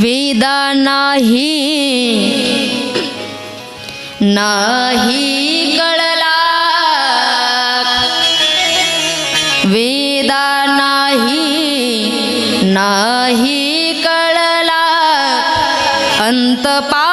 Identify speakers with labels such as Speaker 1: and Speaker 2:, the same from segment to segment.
Speaker 1: विदा नाही. नाही कळला. वेदा नाही. नाही कळला. अंतपा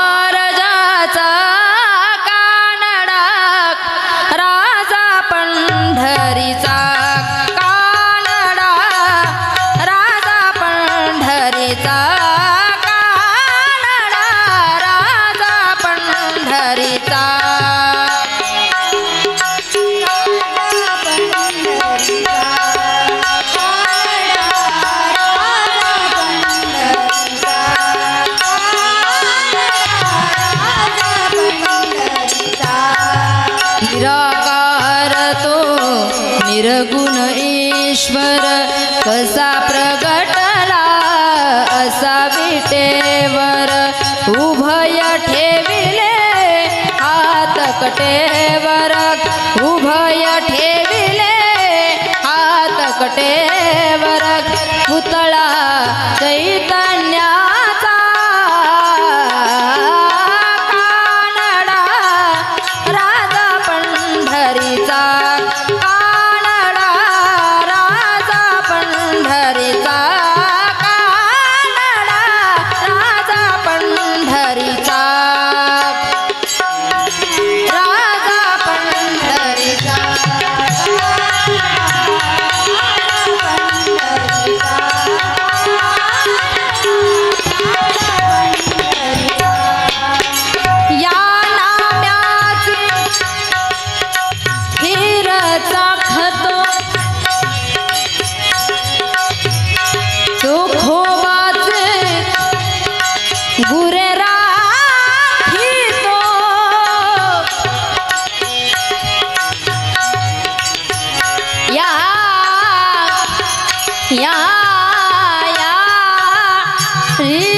Speaker 1: ওঠে Sí.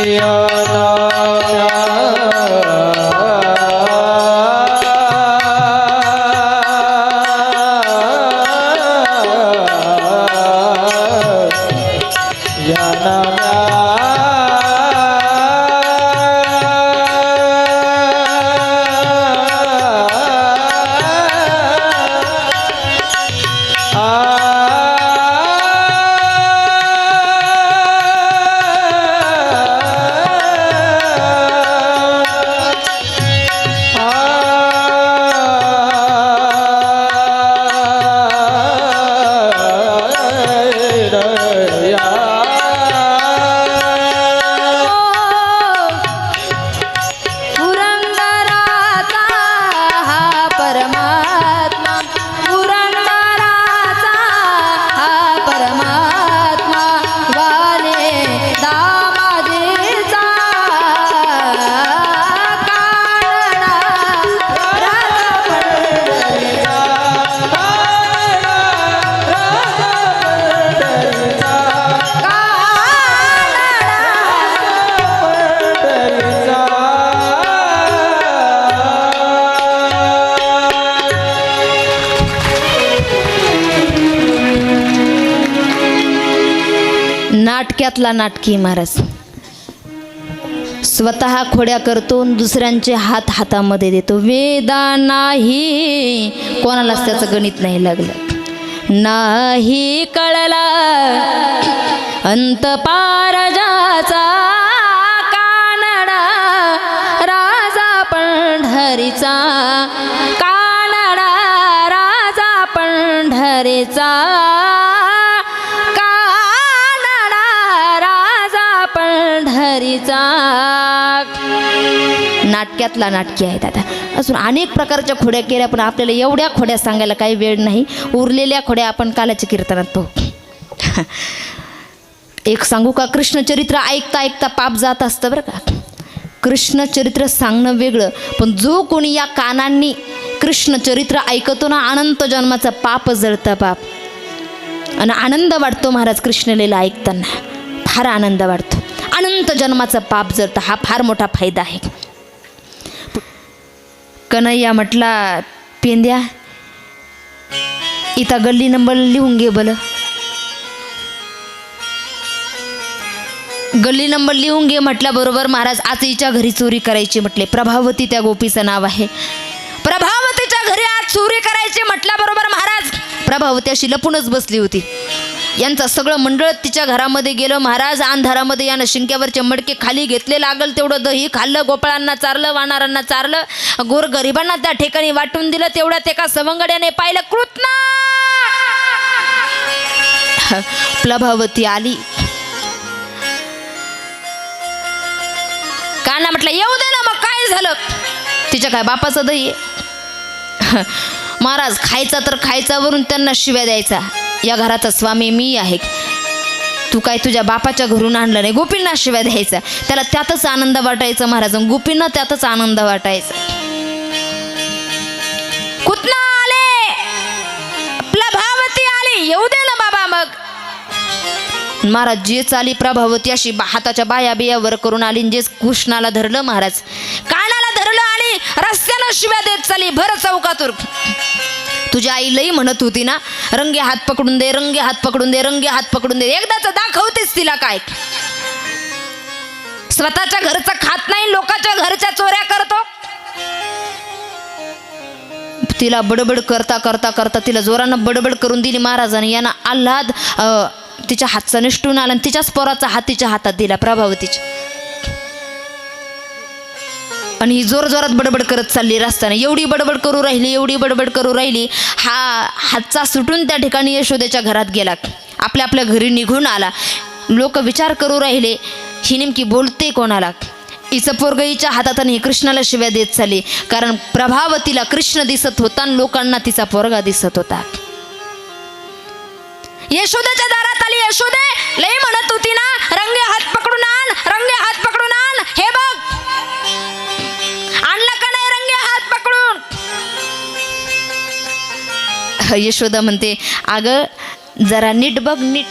Speaker 2: दया
Speaker 1: नाटक्यातला नाटकी महाराज स्वतः खोड्या करतो दुसऱ्यांचे हात हातामध्ये देतो. वेदा नाही कोणालाच त्याचं गणित नाही लागलं. नाही कळला अंत पारजाचा कानडा राजा पंढरीचा कानडा राजा पंढरीचा पंढरीचा नाटक्यातला नाटकी आहे दादा. अजून अनेक प्रकारच्या खोड्या केल्या पण आपल्याला एवढ्या खोड्या सांगायला काही वेळ नाही. उरलेल्या खोड्या आपण कालाच्या कीर्तनात पाहू. एक सांगू का कृष्णचरित्र ऐकता ऐकता पाप जात असतं बरं का. कृष्णचरित्र सांगणं वेगळं पण जो कोणी या कानांनी कृष्णचरित्र ऐकतो ना अनंत जन्माचा पाप जळतं पाप. आणि आनंद वाटतो महाराज कृष्णलीला ऐकताना. फार आनंद वाटतो. अनंत जन्माचा पाप जरतं हा फार मोठा फायदा आहे. कन्हैया म्हटला पेंद्या इथं गल्ली नंबर लिहून घे बलं गल्ली नंबर लिहून घे म्हटल्याबरोबर महाराज आज हिच्या घरी चोरी करायची म्हटले. प्रभावती त्या गोपीचं नाव आहे. प्रभावतीच्या घरी आज चोरी करायची म्हटल्याबरोबर महाराज. प्रभावती अशी लपूनच बसली होती. यांचं सगळं मंडळ तिच्या घरामध्ये गेलं. महाराज अंधारामध्ये यानं शिंक्यावरचे मडके खाली घेतले. लागल तेवढं दही खाल्लं गोपाळांना चारलं वाणारांना चारलं. गोर गरिबांना त्या ठिकाणी वाटून दिलं. तेवढ्यात एका सवंगड्याने पाहिलं कृतना! प्लभावती आली. काना म्हटलं येऊ दे ना मग काय झालं? तिच्या काय बापाचं दही महाराज खायचा तर खायचा वरून त्यांना शिव्या द्यायचा. या घराचा स्वामी मी आहे. तू काय तुझ्या बापाच्या घरून आणलं नाही गोपींना शिवाय द्यायचा. त्याला त्यातच आनंद वाटायचा महाराज गोपींना त्यातच आनंद वाटायचा. कुतना आले? प्रभावती आली येऊ दे ना बाबा मग. महाराज जे चाली प्रभावती अशी बा- हाताच्या बाया बियावर करून आली जे कृष्णाला धरलं महाराज. कानाला धरलं आणि रस्त्यानं शिव्या देत चाली भर चौकातून. तुझी आई लई म्हणत होती ना रंगे हात पकडून दे रंगे हात पकडून दे रंगे हात पकडून दे. एकदाच दाखवतेस तिला काय. स्वतःच्या घरचं खात नाही लोकांच्या घरच्या चोऱ्या करतो. तिला बडबड करता करता करता तिला जोरानं बडबड करून दिली महाराजाने. यांना आल्हाद तिच्या हातचा निष्ठून आला आणि तिच्याच पोराचा हात तिच्या हातात दिला प्रभावतीच्या. आणि ही जोर जोरात बडबड करत चालली रस्त्याने. एवढी बडबड करू राहिली एवढी बडबड करू राहिली हा हातचा सुटून त्या ठिकाणी यशोदेच्या घरात गेला. आपल्या आपल्या घरी निघून आला. लोक विचार करू राहिले ही नेमकी बोलते कोणाला? हिचं पोरग हिच्या हातात आणि ही कृष्णाला शिव्या देत चालली. कारण प्रभावतीला कृष्ण दिसत होता आणि लोकांना तिचा पोरगा दिसत होता. यशोदेच्या दारात आली. यशोदे लय म्हणत होती यशोदा म्हणते अगं जरा नीट बघ नीट.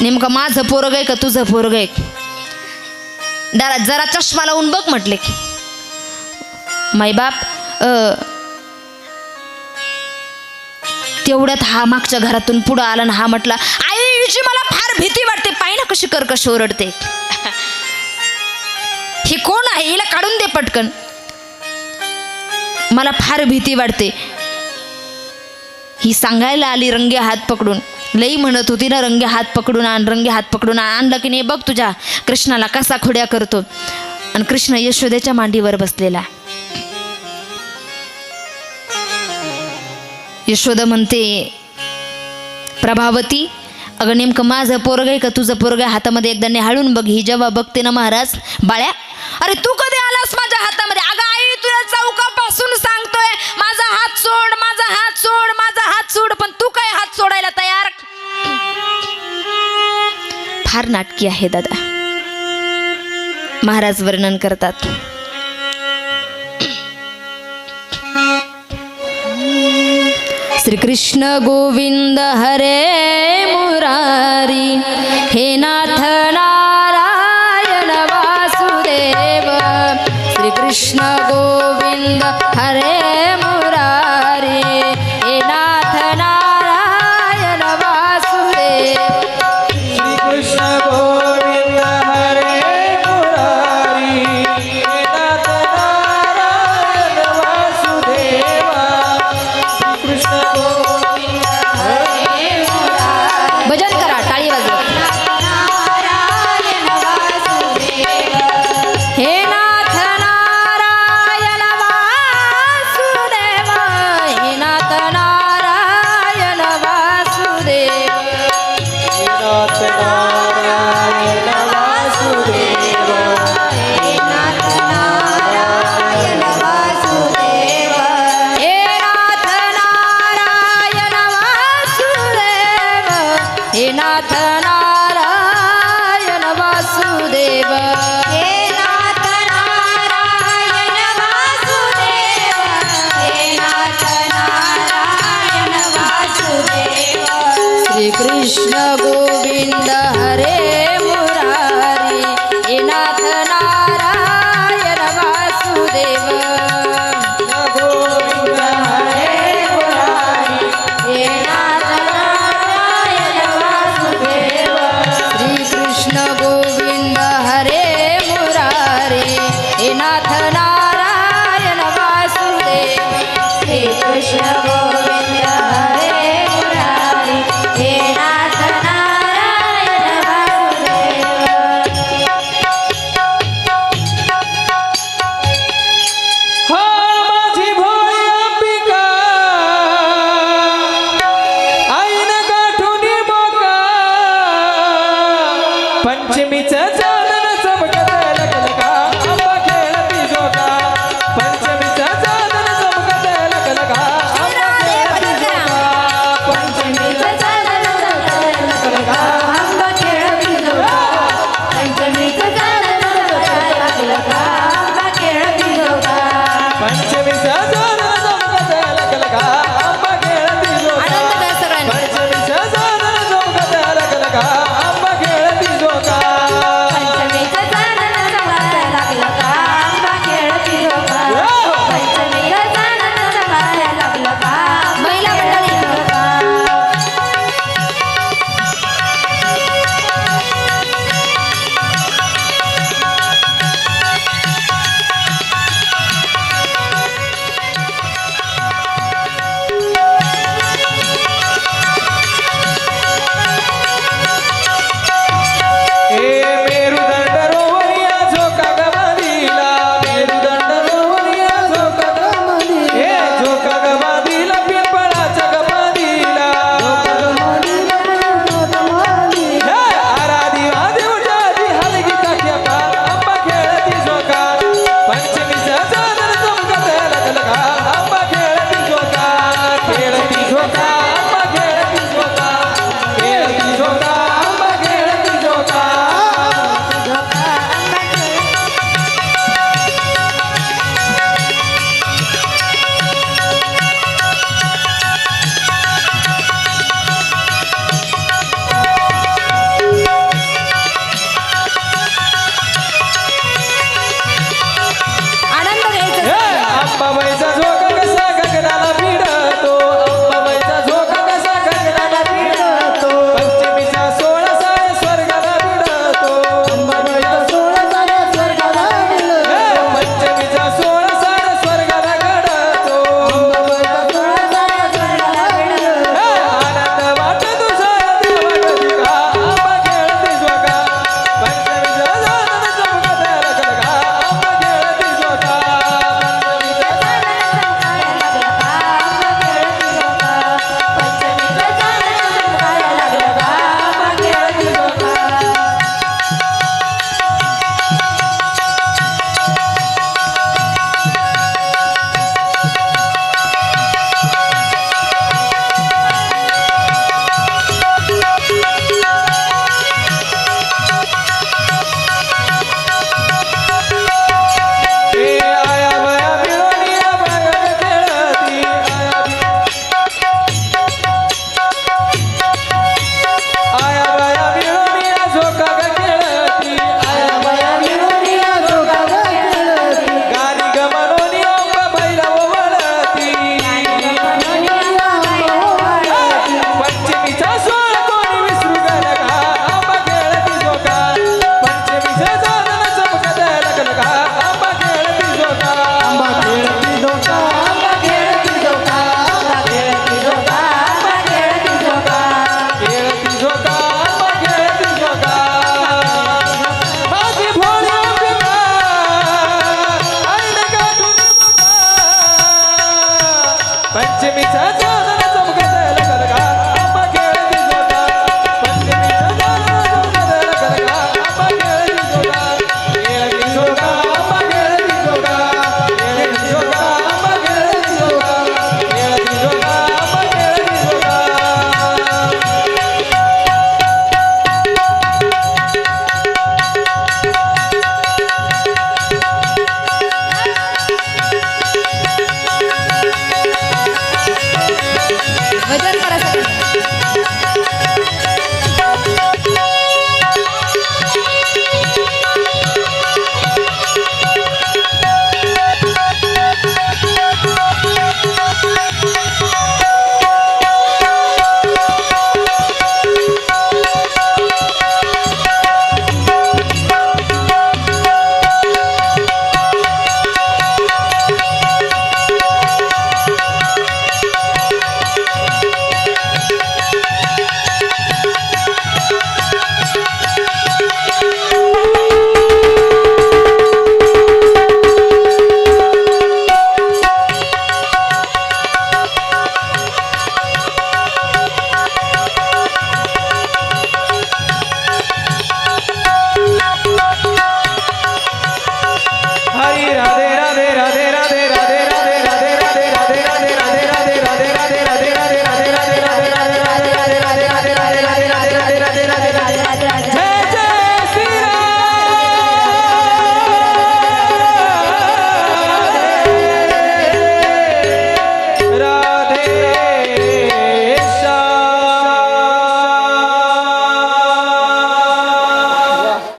Speaker 1: नेमकं माझं पोरग आहे का तुझं पोरग आहे? जरा जरा चष्मा लावून बघ म्हटले माईबाप अ, तेवढ्यात हा मागच्या घरातून पुढं आला ना हा म्हटला आईची मला फार भीती वाटते पाहि ना कशी कर्कश ओरडते. हे कोण आहे? हिला काढून दे पटकन. मला फार भीती वाटते. ही सांगायला आली रंगे हात पकडून. लई म्हणत होती ना रंगे हात पकडून आण रंगे हात पकडून आणलं की नाही बघ तुझ्या कृष्णाला कसा खोड्या करतो. आणि कृष्ण यशोदेच्या मांडीवर बसलेला. यशोदा म्हणते प्रभावती अगं नेमकं माझं पोरग आहे का? तुझं पोरग आहे हातामध्ये एकदा निहाळून बघ. ही जेव्हा बघते ना महाराज बाळ्या अरे तू कधी फार नाटकी आहे दादा. महाराज वर्णन करतात. श्रीकृष्ण गोविंद हरे मुरारी हे नाथ नारायण वासुदेव. श्रीकृष्ण गोविंद हरे